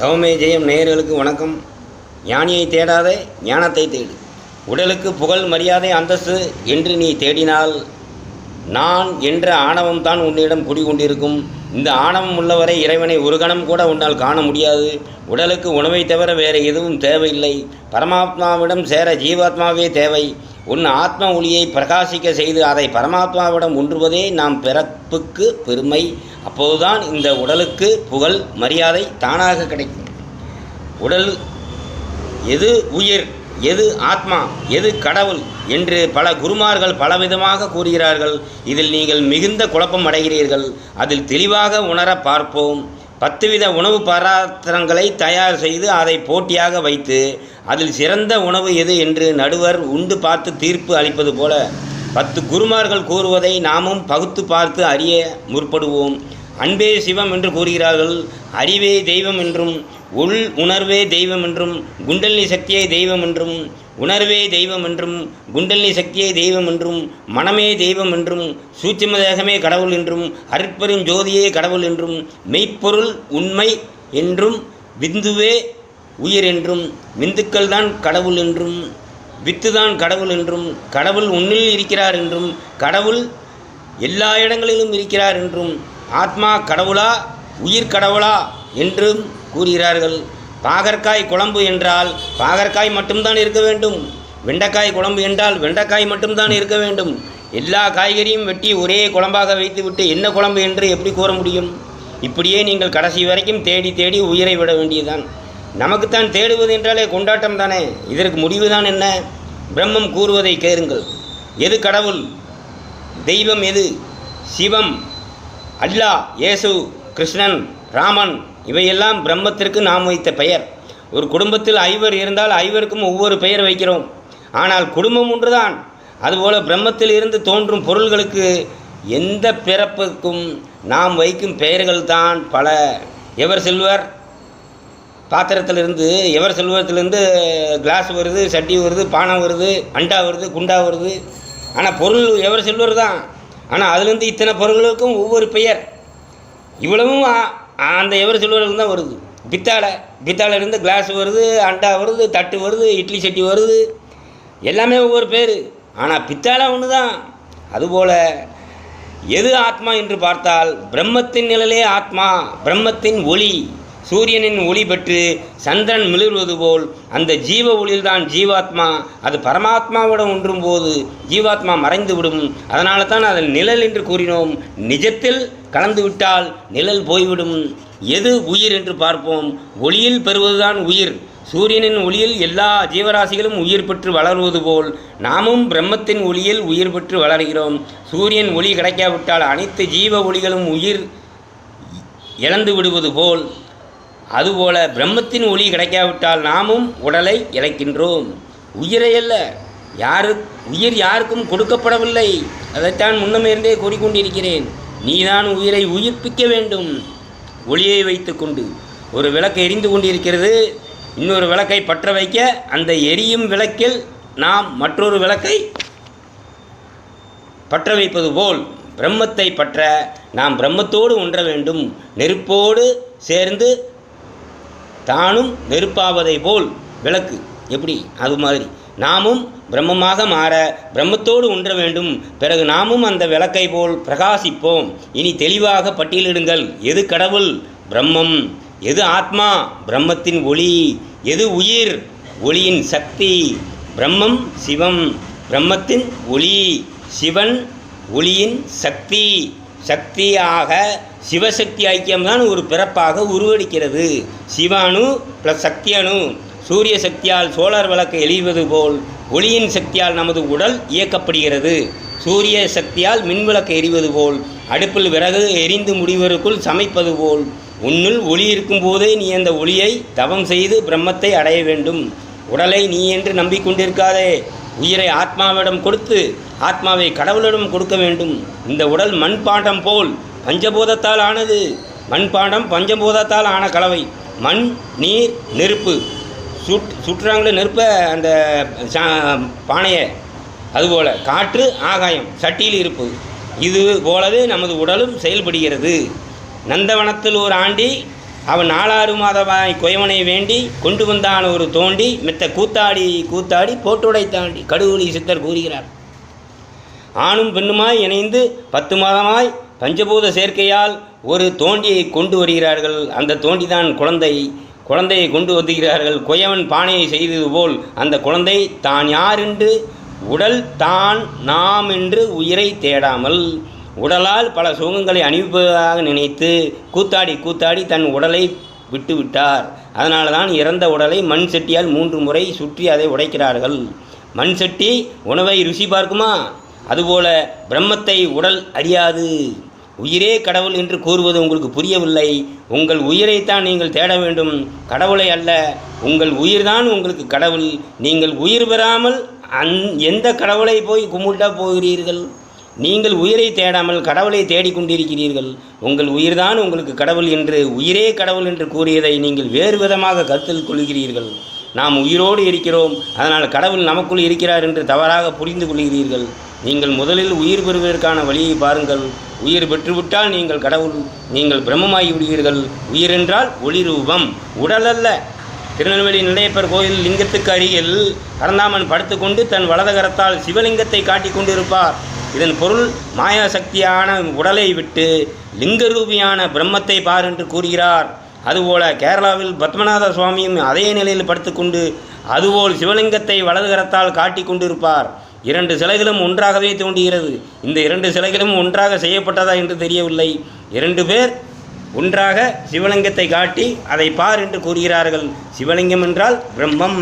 தவமே ஜெயம் நேயர்களுக்கு வணக்கம். ஞானியை தேடாதே ஞானத்தை தேடு. உடலுக்கு புகழ் மரியாதை அந்தஸ்து என்று நீ தேடினால் நான் என்ற ஆணவம் தான் உன்னிடம் குடிகொண்டிருக்கும். இந்த ஆணவம் உள்ளவரை இறைவனை ஒரு கணம் கூட உன்னால் காண முடியாது. உடலுக்கு உணவை தவிர வேறு எதுவும் தேவையில்லை. பரமாத்மாவிடம் சேர ஜீவாத்மாவே தேவை. உன் ஆத்ம ஒளியை பிரகாசிக்க செய்து அதை பரமாத்மாவிடம் ஒன்றுவதே நாம் பிறப்புக்கு பெருமை. அப்போதுதான் இந்த உடலுக்கு புகழ் மரியாதை தானாக கிடைக்கும். உடல் எது உயிர் எது ஆத்மா எது கடவுள் என்று பல குருமார்கள் பலவிதமாக கூறுகிறார்கள். இதில் நீங்கள் மிகுந்த குழப்பம் அடைகிறீர்கள். அதில் தெளிவாக உணர பார்ப்போம். பத்து வித உணவு பதார்த்தங்களை தயார் செய்து அதை போட்டியாக வைத்து அதில் சிறந்த உணவு எது என்று நடுவர் உண்டு பார்த்து தீர்ப்பு அளிப்பது போல பத்து குருமார்கள் கூறுவதை நாமும் பகுத்து பார்த்து அறிய முற்படுவோம். அன்பே சிவம் என்று கூறுகிறார்கள் அறிவே தெய்வம் என்றும் உள் உணர்வே தெய்வம் என்றும் குண்டலினி சக்தியே தெய்வம் என்றும் உணர்வே தெய்வம் என்றும் குண்டலினி சக்தியே தெய்வம் என்றும் மனமே தெய்வம் என்றும் சூட்சும தேகமே கடவுள் என்றும் அருட்பெரும் ஜோதியே கடவுள் என்றும் மெய்ப்பொருள் உண்மை என்றும் விந்துவே உயிர் என்றும் விந்துக்கள் தான் கடவுள் என்றும் வித்து தான் கடவுள் என்றும் கடவுள் உன்னில் இருக்கிறார் என்றும் கடவுள் எல்லா இடங்களிலும் இருக்கிறார் என்றும் ஆத்மா கடவுளா உயிர் கடவுளா என்றும் கூறுகிறார்கள். பாகற்காய் குழம்பு என்றால் பாகற்காய் மட்டும்தான் இருக்க வேண்டும். வெண்டைக்காய் குழம்பு என்றால் வெண்டைக்காய் மட்டும்தான் இருக்க வேண்டும். எல்லா காய்கறியும் வெட்டி ஒரே குழம்பாக வைத்துவிட்டு என்ன குழம்பு என்று எப்படி கூற முடியும்? இப்படியே நீங்கள் கடைசி வரைக்கும் தேடி தேடி உயிரை விட வேண்டியதுதான். நமக்குத்தான் தேடுவது என்றாலே கொண்டாட்டம் தானே? இதற்கு முடிவுதான் என்ன? பிரம்மம் கூறுவதை கேளுங்கள். எது கடவுள்? தெய்வம் எது? சிவம் அல்லா இயேசு கிருஷ்ணன் ராமன் இவையெல்லாம் பிரம்மத்திற்கு நாம் வைத்த பெயர். ஒரு குடும்பத்தில் ஐவர் இருந்தால் ஐவருக்கும் ஒவ்வொரு பெயர் வைக்கிறோம். ஆனால் குடும்பம் ஒன்றுதான். அதுபோல பிரம்மத்தில் இருந்து தோன்றும் பொருள்களுக்கு எந்த பிறப்புக்கும் நாம் வைக்கும் பெயர்கள் தான் பல. எவர் செல்வர்? பாத்திரத்திலிருந்து எவர் செல்வத்திலேருந்து கிளாஸ் வருது சட்டி வருது பானை வருது அண்டா வருது குண்டா வருது. ஆனால் பொருள் எவர் செல்வர் தான். ஆனால் அதுலேருந்து இத்தனை பொருள்களுக்கும் ஒவ்வொரு பெயர். இவ்வளவும் அந்த எவர் செல்வர்களுக்கு தான் வருது. பித்தாளை பித்தாளையிலேருந்து கிளாஸ் வருது அண்டா வருது தட்டு வருது இட்லி சட்டி வருது. எல்லாமே ஒவ்வொரு பேர். ஆனால் பித்தாளை ஒன்று தான் அதுபோல் எது ஆத்மா என்று பார்த்தால் பிரம்மத்தின் நிழலே ஆத்மா பிரம்மத்தின் ஒளி. சூரியனின் ஒளி பெற்று சந்திரன் மிளிர்வது போல் அந்த ஜீவ ஒளியில்தான் ஜீவாத்மா. அது பரமாத்மாவிடம் ஒன்றும் போது ஜீவாத்மா மறைந்து விடும். அதனால தான் அதன் நிழல் என்று கூறினோம். நிஜத்தில் கலந்துவிட்டால் நிழல் போய்விடும். எது உயிர் என்று பார்ப்போம். ஒளியில் பெறுவதுதான் உயிர். சூரியனின் ஒளியில் எல்லா ஜீவராசிகளும் உயிர் பெற்று வளருவது போல் நாமும் பிரம்மத்தின் ஒளியில் உயிர் பெற்று வளர்கிறோம். சூரியன் ஒளி கிடைக்காவிட்டால் அனைத்து ஜீவ ஒளிகளும் உயிர் இழந்து விடுவது போல் அதுபோல பிரம்மத்தின் ஒளி கிடைக்காவிட்டால் நாமும் உடலை இழக்கின்றோம். உயிரை அல்ல யாரு உயிர் யாருக்கும் கொடுக்கப்படவில்லை. அதைத்தான் முன்னமிருந்தே கூறிக்கொண்டிருக்கிறேன். நீதான் உயிரை உயிர்ப்பிக்க வேண்டும். ஒளியை வைத்துக்கொண்டு. ஒரு விளக்கு எரிந்து கொண்டிருக்கிறது. இன்னொரு விளக்கை பற்ற வைக்க அந்த எரியும் விளக்கில் நாம் மற்றொரு விளக்கை பற்ற வைப்பது போல். பிரம்மத்தை பற்ற நாம் பிரம்மத்தோடு ஒன்ற வேண்டும். நெருப்போடு சேர்ந்து தானும் நெருப்பாவதை போல் விளக்கு. எப்படி? அது மாதிரி. நாமும் பிரம்மமாக மாற பிரம்மத்தோடு உன்ற வேண்டும். பிறகு நாமும் அந்த விளக்கை போல் பிரகாசிப்போம். இனி தெளிவாக பட்டியலிடுங்கள். எது கடவுள்? பிரம்மம். எது ஆத்மா? பிரம்மத்தின் ஒளி. எது உயிர்? ஒளியின் சக்தி. பிரம்மம் சிவம். பிரம்மத்தின் ஒளி. சிவன் ஒளியின் சக்தி. சக்தியாக சிவசக்தி ஐக்கியம்தான் ஒரு பிறப்பாக உருவெடுக்கிறது. சிவ ப்ளஸ் சக்தியணு. சூரிய சக்தியால் சோலார் விளக்கு எழிவது போல் ஒளியின் சக்தியால் நமது உடல் இயக்கப்படுகிறது. சூரிய சக்தியால் மின்விளக்கு எரிவது போல் அடுப்பில் விறகு எரிந்து முடிவதற்குள் சமைப்பது போல் உன்னுள் ஒளி இருக்கும்போதே நீ அந்த ஒளியை தவம் செய்து பிரம்மத்தை அடைய வேண்டும். உடலை நீ என்று நம்பிக்கொண்டிருக்காதே. உயிரை ஆத்மாவிடம் கொடுத்து ஆத்மாவை கடவுளிடம் கொடுக்க வேண்டும். இந்த உடல் மண்பாண்டம் போல் பஞ்சபூதத்தால் ஆனது. மண்பாண்டம் பஞ்சபூதத்தால் ஆன கலவை. மண் நீர் நெருப்பு. சுட் சுற்றுறாங்களே நெருப்ப அந்த சா- பானையை. அதுபோல் காற்று ஆகாயம் சட்டியில் இருப்பு. இது போலவே நமது உடலும் செயல்படுகிறது. நந்தவனத்தில் ஒரு ஆண்டி அவன் நாலாறு மாதமாய் குயவனை வேண்டி கொண்டு வந்தான் ஒரு தோண்டி மெத்த கூத்தாடி கூத்தாடி போட்டுடைத்தாண்டி கடுகுலி சித்தர் கூறுகிறார். ஆணும் பெண்ணுமாய் இணைந்து பத்து மாதமாய் பஞ்சபூத சேர்க்கையால் ஒரு தோண்டியை கொண்டு வருகிறார்கள். அந்த தோண்டிதான் குழந்தை குழந்தையை கொண்டு வந்துகிறார்கள். குயவன் பானையை செய்தது போல் அந்த குழந்தை தான் யார் என்று உடல் தான் நாம் என்று உயிரை தேடாமல் உடலால் பல சுகங்களை அணிவிப்பதாக நினைத்து கூத்தாடி கூத்தாடி தன் உடலை விட்டுவிட்டார். அதனால் அதனால தான் இறந்த உடலை மண் சட்டியால் மூன்று முறை சுற்றி அதை உடைக்கிறார்கள். மண் செட்டி உணவை ருசி பார்க்குமா? அதுபோல பிரம்மத்தை உடல் அறியாது. உயிரே கடவுள் என்று கூறுவது உங்களுக்கு புரியவில்லை. உங்கள் உயிரைத்தான் நீங்கள் தேட வேண்டும். கடவுளை அல்ல உங்கள் உயிர்தான் உங்களுக்கு கடவுள். நீங்கள் உயிர் பெறாமல் அந் எந்த கடவுளை போய் கும்பிட்டா போகிறீர்கள்? நீங்கள் உயிரை தேடாமல் கடவுளை தேடிக்கொண்டிருக்கிறீர்கள். உங்கள் உயிர்தான் உங்களுக்கு கடவுள் என்று உயிரே கடவுள் என்று கூறியதை நீங்கள் வேறு விதமாக கருத்தில் கொள்கிறீர்கள். நாம் உயிரோடு இருக்கிறோம் அதனால் கடவுள் நமக்குள் இருக்கிறார் என்று தவறாக புரிந்து கொள்கிறீர்கள். நீங்கள் முதலில் உயிர் பெறுவதற்கான வழியை பாருங்கள். உயிர் பெற்றுவிட்டால் நீங்கள் கடவுள் நீங்கள் பிரம்மமாகி விடுவீர்கள். உயிர் என்றால் ஒளி ரூபம் உடல் அல்ல. திருநெல்வேலி நிலையப்பர் கோயில் லிங்கத்துக்கு அருகில் பரந்தாமன் படுத்துக்கொண்டு தன் வலதகரத்தால் சிவலிங்கத்தை காட்டிக் கொண்டிருப்பார் இதன் பொருள் மாயா சக்தியான உடலை விட்டு லிங்கரூபியான பிரம்மத்தை பார் என்று கூறுகிறார். அதுபோல கேரளாவில் பத்மநாத சுவாமியும் அதே நிலையில் படுத்துக்கொண்டு அதுபோல் சிவலிங்கத்தை வலதுகரத்தால் காட்டி கொண்டிருப்பார். இரண்டு சிலைகளும் ஒன்றாகவே தோன்றுகிறது. இந்த இரண்டு சிலைகளும் ஒன்றாக செய்யப்பட்டதா என்று தெரியவில்லை. இரண்டு பேர் ஒன்றாக சிவலிங்கத்தை காட்டி அதை பார் என்று கூறுகிறார்கள். சிவலிங்கம் என்றால் பிரம்மம்.